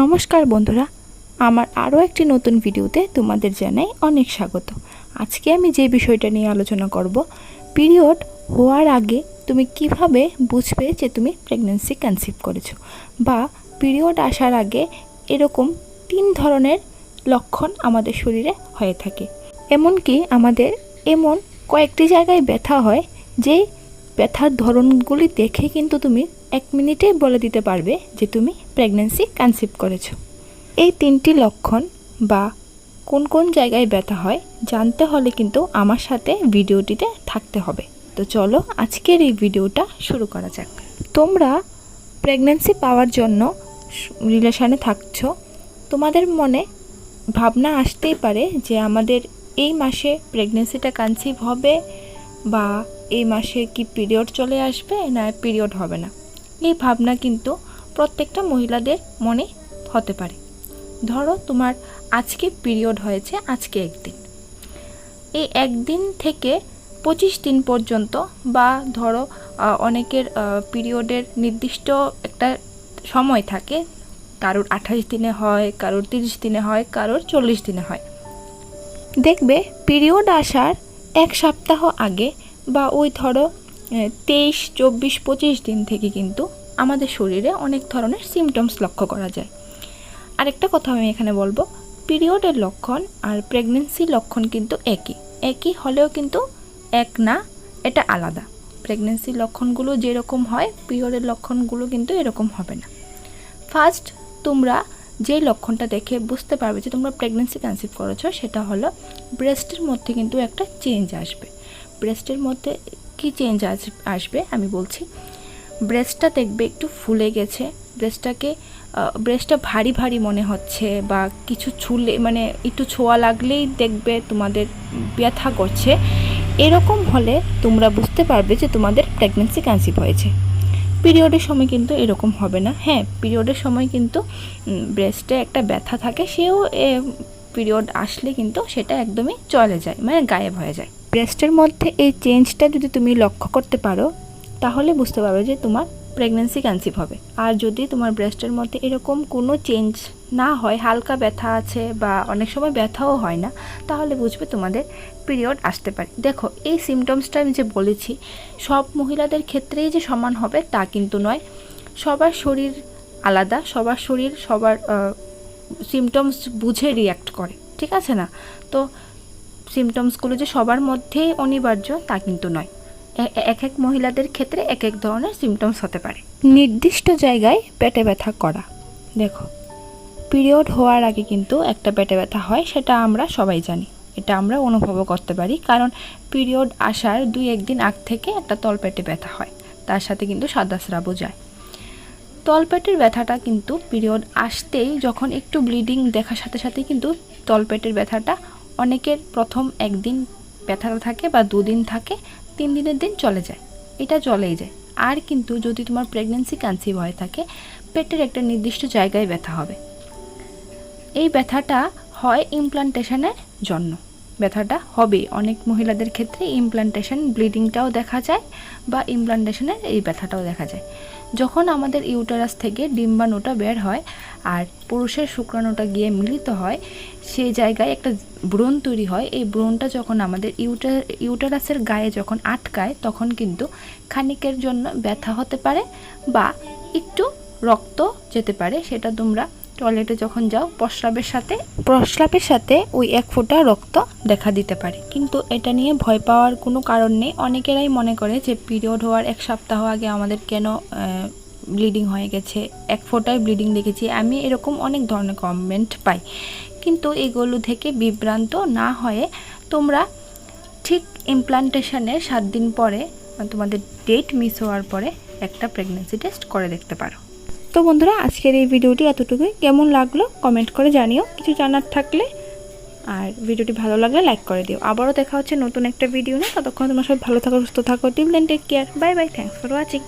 নমস্কার বন্ধুরা, আমার আরও একটি নতুন ভিডিওতে তোমাদের জানাই অনেক স্বাগত। আজকে আমি যে বিষয়টা নিয়ে আলোচনা করব, পিরিয়ড হওয়ার আগে তুমি কীভাবে বুঝবে যে তুমি প্রেগনেন্সি কনসিভ করেছ? বা পিরিয়ড আসার আগে এরকম তিন ধরনের লক্ষণ আমাদের শরীরে হয়ে থাকে। এমনকি আমাদের এমন কয়েকটি জায়গায় ব্যথা হয় যেই ব্যথার ধরনগুলি দেখে কিন্তু তুমি এক মিনিটে বলে দিতে পারবে যে তুমি প্রেগনেন্সি কনসিভ করেছ। এই তিনটি লক্ষণ বা কোন কোন জায়গায় ব্যথা হয় জানতে হলে কিন্তু আমার সাথে ভিডিওটিতে থাকতে হবে। তো চলো আজকের এই ভিডিওটা শুরু করা যাক। তোমরা প্রেগনেন্সি পাওয়ার জন্য রিলেশানে থাকছো। তোমাদের মনে ভাবনা আসতেই পারে যে আমাদের এই মাসে প্রেগনেন্সিটা কনসিভ হবে বা এই মাসে কি পিরিয়ড চলে আসবে না পিরিয়ড হবে না? এই ভাবনা কিন্তু প্রত্যেকটা মহিলাদের মনে হতে পারে। ধরো তোমার আজকে পিরিয়ড হয়েছে, আজকে একদিন। এই একদিন থেকে পঁচিশ দিন পর্যন্ত বা ধরো অনেকের পিরিয়ডের নির্দিষ্ট একটা সময় থাকে। কারোর আঠাশ দিনে হয়, কারোর তিরিশ দিনে হয়, কারোর চল্লিশ দিনে হয়। দেখবে পিরিয়ড আসার এক সপ্তাহ আগে বা ওই ধরো তেইশ, চব্বিশ, পঁচিশ দিন থেকে কিন্তু আমাদের শরীরে অনেক ধরনের সিমটমস লক্ষ্য করা যায়। আরেকটা কথা আমি এখানে বলব পিরিয়ডের লক্ষণ আর প্রেগনেন্সির লক্ষণ কিন্তু একই। একই হলেও কিন্তু এক না, এটা আলাদা। প্রেগনেন্সির লক্ষণগুলো যেরকম হয় পিরিয়ডের লক্ষণগুলো কিন্তু এরকম হবে না। ফার্স্ট তোমরা যে লক্ষণটা দেখে বুঝতে পারবে যে তোমরা প্রেগনেন্সি কনসিভ করেছ, সেটা হলো ব্রেস্টের মধ্যে কিন্তু একটা চেঞ্জ আসবে। ব্রেস্টের মধ্যে কি চেঞ্জ আস আসবে আমি বলছি। ব্রেস্টটা দেখবে একটু ফুলে গেছে ব্রেস্টটাকে ব্রেস্টটা ভারী ভারী মনে হচ্ছে বা কিছু ছুলে মানে একটু ছোঁয়া লাগলেই দেখবে তোমাদের ব্যথা করছে। এরকম হলে তোমরা বুঝতে পারবে যে তোমাদের প্রেগনেন্সি কনসিভ হয়েছে। পিরিয়ডের সময় কিন্তু এরকম হবে না। হ্যাঁ পিরিয়ডের সময় কিন্তু ব্রেস্টে একটা ব্যথা থাকে, সেও পিরিয়ড আসলে কিন্তু সেটা একদমই চলে যায় মানে গায়েব হয়ে যায়। ব্রেস্টের মধ্যে এই চেঞ্জটা যদি তুমি লক্ষ্য করতে পারো, তাহলে বুঝতে পারবে যে তোমার প্রেগনেন্সি কনসিভ হবে। আর যদি তোমার ব্রেস্টের মধ্যে এরকম কোনো চেঞ্জ না হয়, হালকা ব্যথা আছে বা অনেক সময় ব্যথাও হয় না, তাহলে বুঝবে তোমাদের পিরিয়ড আসতে পারে। দেখো, এই সিমটমসটা আমি যে বলেছি, সব মহিলাদের ক্ষেত্রেই যে সমান হবে তা কিন্তু নয়। সবার শরীর আলাদা, সবার শরীর সবার সিমটমস বুঝে রিয়াক্ট করে, ঠিক আছে না? তো সিমটমসগুলো যে সবার মধ্যেই অনিবার্য, তা কিন্তু নয়। এক এক মহিলাদের ক্ষেত্রে এক এক ধরনের সিমটমস হতে পারে। নির্দিষ্ট জায়গায় পেটে ব্যথা করা। দেখো, পিরিয়ড হওয়ার আগে কিন্তু একটা পেটে ব্যথা হয়, সেটা আমরা সবাই জানি। এটা আমরা অনুভবও করতে পারি, কারণ পিরিয়ড আসার দুই একদিন আগ থেকে একটা তলপেটে ব্যথা হয়, তার সাথে কিন্তু সাদা স্রাবও যায়। তলপেটের ব্যথাটা কিন্তু পিরিয়ড আসতেই যখন একটু ব্লিডিং দেখার সাথে সাথে কিন্তু তলপেটের ব্যথাটা অনেকের প্রথম একদিন ব্যথা থাকে বা দুদিন থাকে, তিন দিনের দিন চলে যায়। এটা চলেই যায়। আর কিন্তু যদি তোমার প্রেগনেন্সি কনসিভ হয়ে থাকে, পেটের একটা নির্দিষ্ট জায়গায় ব্যথা হবে। এই ব্যথাটা হয় ইমপ্লান্টেশনের জন্য। ব্যথাটা হবে। অনেক মহিলাদের ক্ষেত্রে ইমপ্লান্টেশন ব্লিডিংটাও দেখা যায় বা ইমপ্লান্টেশনের এই ব্যথাটাও দেখা যায়। যখন আমাদের ইউটারাস থেকে ডিম্বাণুটা বের হয় আর পুরুষের শুক্রাণুটা গিয়ে মিলিত হয় সেই জায়গায় একটা ব্রণ তৈরি হয়। এই ব্রণটা যখন আমাদের ইউটার ইউটারাসের গায়ে যখন আটকায়, তখন কিন্তু খানিকের জন্য ব্যথা হতে পারে বা একটু রক্ত যেতে পারে, সেটা তোমরা টয়লেটে যখন যাও, প্রস্রাবের সাথে প্রস্রাবের সাথে ওই এক ফোঁটা রক্ত দেখা দিতে পারে। কিন্তু এটা নিয়ে ভয় পাওয়ার কোনো কারণ নেই। অনেকেরাই মনে করে যে পিরিয়ড হওয়ার এক সপ্তাহ আগে আমাদের কেন ব্লিডিং হয়ে গেছে। এক ফোঁটায় ব্লিডিং দেখেছি। আমি এরকম অনেক ধরনের কমেন্ট পাই। কিন্তু এগুলো থেকে বিভ্রান্ত না হয়ে তোমরা ঠিক ইমপ্লান্টেশনের সাত দিন পরে, তোমাদের ডেট মিস হওয়ার পরে একটা প্রেগনেন্সি টেস্ট করে দেখতে পারো। তো বন্ধুরা, আজকের এই ভিডিওটি এতটুকুই। কেমন লাগল কমেন্ট করে জানিও। কিছু জানার থাকলে আর ভিডিওটি ভালো লাগলে লাইক করে দিও। আবারও দেখা হচ্ছে নতুন একটা ভিডিও নিয়ে। ততক্ষণ তোমার সব ভালো থাকো, সুস্থ থাকো। Team then take care bye bye thanks for watching